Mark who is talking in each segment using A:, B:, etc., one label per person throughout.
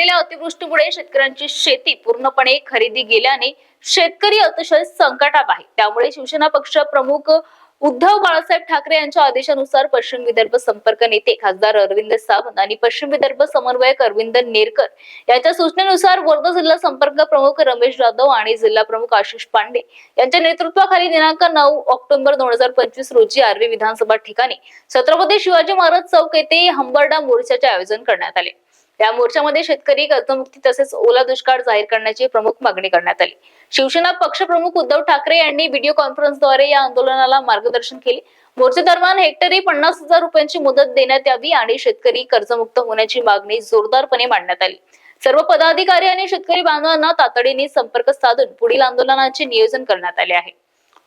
A: झालेल्या अतिवृष्टीमुळे शेतकऱ्यांची शेती पूर्णपणे खरेदी गेल्याने शेतकरी अतिशय संकटात आहे. त्यामुळे शिवसेना पक्ष प्रमुख उद्धव बाळासाहेब ठाकरे यांच्या आदेशानुसार पश्चिम विदर्भ संपर्क नेते खासदार अरविंद सावंत आणि पश्चिम विदर्भ समन्वयक अरविंद नेरकर यांच्या सूचनेनुसार वर्धा जिल्हा संपर्क प्रमुख रमेश जाधव आणि जिल्हा प्रमुख आशिष पांडे यांच्या नेतृत्वाखाली दिनांक नऊ ऑक्टोबर दोन हजार पंचवीस रोजी आर्वी विधानसभा ठिकाणी छत्रपती शिवाजी महाराज चौक येथे हंबरडा मोर्चाचे आयोजन करण्यात आले. या मोर्चामध्ये शेतकरी कर्जमुक्ती तसेच ओला दुष्काळ जाहीर करण्याची प्रमुख मागणी करण्यात आली. शिवसेना पक्षप्रमुख उद्धव ठाकरे यांनी व्हिडिओ कॉन्फरन्सद्वारे या आंदोलनाला मार्गदर्शन केले. मोर्चे दरम्यान हेक्टरी पन्नास हजार रुपयांची मुदत देण्यात यावी आणि शेतकरी कर्जमुक्त होण्याची मागणी जोरदारपणे मांडण्यात आली. सर्व पदाधिकारी आणि शेतकरी बांधवांना तातडीने संपर्क साधून पुढील आंदोलनाचे नियोजन करण्यात आले आहे.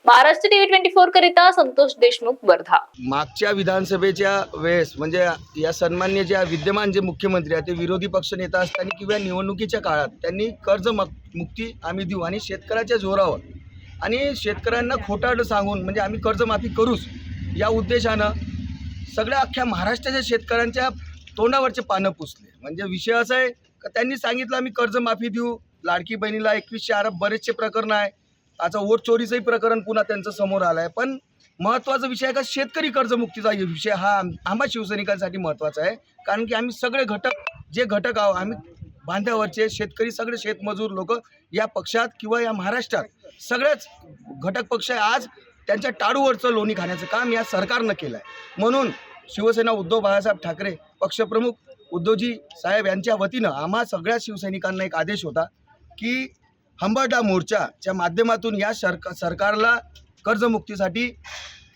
A: महाराष्ट्र टीव्ही ट्वेंटी फोर करिता संतोष देशमुख वर्धा.
B: मागच्या विधानसभेच्या वेळेस म्हणजे या सन्मान्य ज्या विद्यमान जे मुख्यमंत्री आहेत ते विरोधी पक्ष नेता असताना किंवा निवडणुकीच्या काळात त्यांनी कर्ज मुक्ती आम्ही देऊ आणि शेतकऱ्याच्या जोरावर आणि शेतकऱ्यांना खोटाडं सांगून म्हणजे आम्ही कर्जमाफी करूच या उद्देशानं सगळ्या अख्ख्या महाराष्ट्राच्या शेतकऱ्यांच्या तोंडावरचे पानं पुसले. म्हणजे विषय असा आहे का त्यांनी सांगितलं आम्ही कर्जमाफी देऊ लाडकी बहिणीला एकवीसशे अरब बरेचसे प्रकरण आहे आता वोट चोरीचंही प्रकरण पुन्हा त्यांचं समोर आलं आहे पण महत्त्वाचा विषय आहे का? शेतकरी कर्जमुक्तीचा विषय हा आम्हा शिवसैनिकांसाठी महत्त्वाचा आहे. कारण की आम्ही सगळे घटक जे घटक आहोत आम्ही बांध्यावरचे शेतकरी सगळे शेतमजूर लोक या पक्षात किंवा या महाराष्ट्रात सगळेच घटक पक्ष आज त्यांच्या टाळूवरचं लोणी खाण्याचं काम या सरकारनं केलं आहे म्हणून शिवसेना उद्धव बाळासाहेब ठाकरे पक्षप्रमुख उद्धवजी साहेब यांच्या वतीनं आम्हा सगळ्या शिवसैनिकांना एक आदेश होता की हंबरडा मोर्चाच्या माध्यमातून या सरक सरकारला कर्जमुक्तीसाठी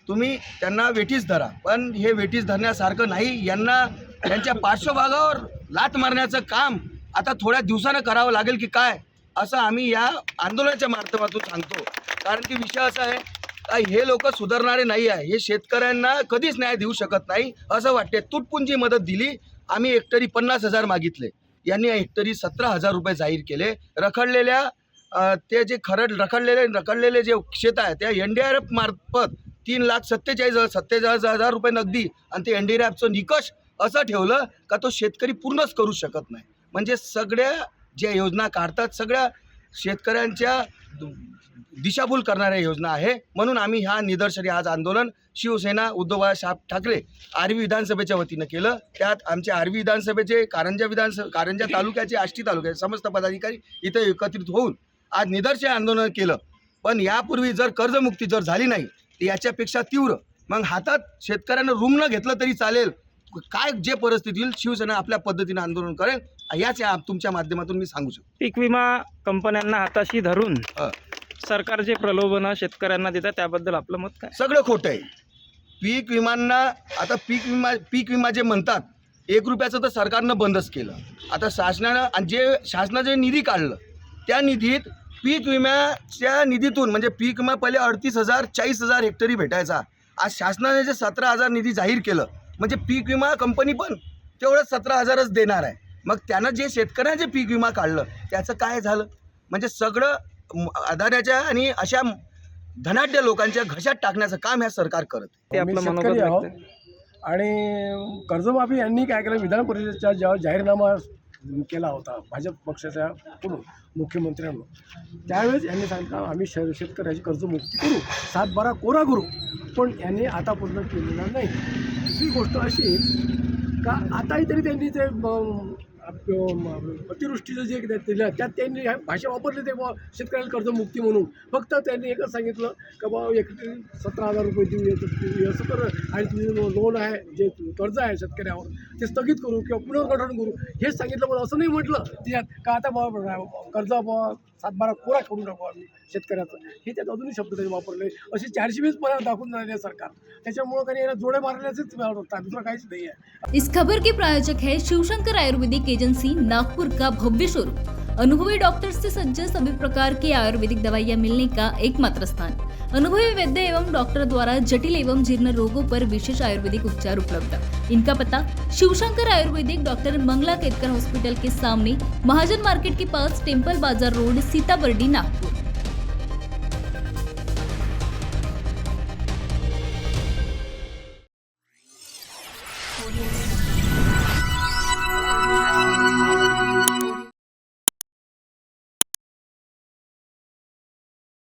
B: तुम्ही त्यांना वेठीस धरा. पण हे वेठीस धरण्यासारखं नाही. यांना यांच्या पार्श्वभागावर लात मारण्याचं काम आता थोड्या दिवसानं करावं लागेल की काय असं आम्ही या आंदोलनाच्या माध्यमातून सांगतो. कारण की विषय असा आहे का हे लोक सुधारणारे नाही आहे. हे शेतकऱ्यांना कधीच न्याय देऊ शकत नाही असं वाटते तुटपुंजी मदत दिली आम्ही हेक्टरी पन्नास हजार मागितले. यांनी हेक्टरी सतरा हजार रुपये जाहीर केले. रखडलेल्या ते जे खरड रखडलेले रखडलेले जे शेत आहे त्या एन डी आर एफ मार्फत तीन लाख सत्तेचाळीस हजार सत्तेचाळीस हजार रुपये नगदी आणि ते एन डी आर एफचं निकष असं ठेवलं का तो शेतकरी पूर्णच करू शकत नाही. म्हणजे सगळ्या ज्या योजना काढतात सगळ्या शेतकऱ्यांच्या दु- दिशाभूल करणाऱ्या योजना आहे. म्हणून आम्ही ह्या निदर्शनी आज आंदोलन शिवसेना उद्धव बाळासाहेब ठाकरे आर्वी विधानसभेच्या वतीनं केलं. त्यात आमचे आर्वी विधानसभेचे कारंजा विधानसभा कारंजा तालुक्याचे आष्टी तालुक्याचे समस्त पदाधिकारी इथे एकत्रित होऊन आज निदर्शन आंदोलन केलं. पण यापूर्वी जर कर्जमुक्ती जर झाली नाही तर याच्यापेक्षा तीव्र. मग हातात शेतकऱ्यांना रूम न घेतलं तरी चालेल. काय जे परिस्थिती येईल शिवसेना आपल्या पद्धतीनं आंदोलन करेल. याच या तुमच्या माध्यमातून मी सांगू शकतो.
C: पीक विमा कंपन्यांना हाताशी धरून. सरकार जे प्रलोभनं शेतकऱ्यांना देतात त्याबद्दल आपलं मत काय?
B: सगळं खोटं आहे. पीक विमांना आता पीक विमा पीक विमा जे म्हणतात एक रुपयाचं तर सरकारनं बंदच केलं. आता शासनानं आणि जे शासनानं जे निधी काढलं त्या निधीत पीक विम्याच्या निधीतून म्हणजे पीक विमा पहिले अडतीस हजार चाळीस हजार हेक्टरी भेटायचा. आज शासनाने जे सतरा हजार निधी जाहीर केलं म्हणजे पीक विमा कंपनी पण तेवढं सतरा हजारच देणार आहे. मग त्यानं जे शेतकऱ्यानं जे पीक विमा काढलं त्याचं काय झालं? म्हणजे सगळं अदाऱ्याच्या आणि अशा धनाढ्य लोकांच्या घशात टाकण्याचं काम ह्या सरकार करत
D: आणि कर्जमाफी यांनी काय केलं? विधान परिषदेचा जेव्हा जाहीरनामा केला होता भाजप पक्षाच्या कडून मुख्यमंत्र्यांना त्यावेळेस यांनी सांगितलं आम्ही श शेतकऱ्याची कर्जमुक्ती करू सात बारा कोरा करू. पण यांनी आता पूर्ण केलेला नाही. दुसरी गोष्ट अशी का आताही तरी त्यांनी ते अतिवृष्टीचं जे दिलं त्यात त्यांनी ह्या भाषा वापरली ते बुवा शेतकऱ्याला कर्जमुक्ती म्हणून. फक्त त्यांनी एकच सांगितलं का बा एक सतरा हजार रुपये देऊ असं कर. आणि तुझं लोन आहे जे कर्ज आहे शेतकऱ्यावर ते स्थगित करू किंवा पुनर्गठन करू. हेच सांगितलं पण असं नाही म्हटलं. त्याच्यात का आता बा कर्ज बा सातबारा कोरा करून टाकू आम्ही शेतकऱ्याचं. हे त्यात अजूनही शब्द त्यांनी वापरले. असे चारशे वीस पर्यंत दाखवून राहिले सरकार. त्याच्यामुळं काही याला जोडे मारण्याचेच दुसरं काहीच नाही आहे.
E: इस खबर के प्रायोजक है शिवशंकर आयुर्वेदिक एजेंसी नागपुर का भव्य शोरूम अनुभवी डॉक्टर्स से सज्ज सभी प्रकार की आयुर्वेदिक दवाइयाँ मिलने का एकमात्र स्थान। अनुभवी वैद्य एवं डॉक्टर द्वारा जटिल एवं जीर्ण रोगों पर विशेष आयुर्वेदिक उपचार उपलब्ध। इनका पता, शिवशंकर आयुर्वेदिक डॉक्टर मंगला केतकर हॉस्पिटल के सामने महाजन मार्केट के पास टेंपल बाज़ार रोड, सीताबर्डी, नागपुर।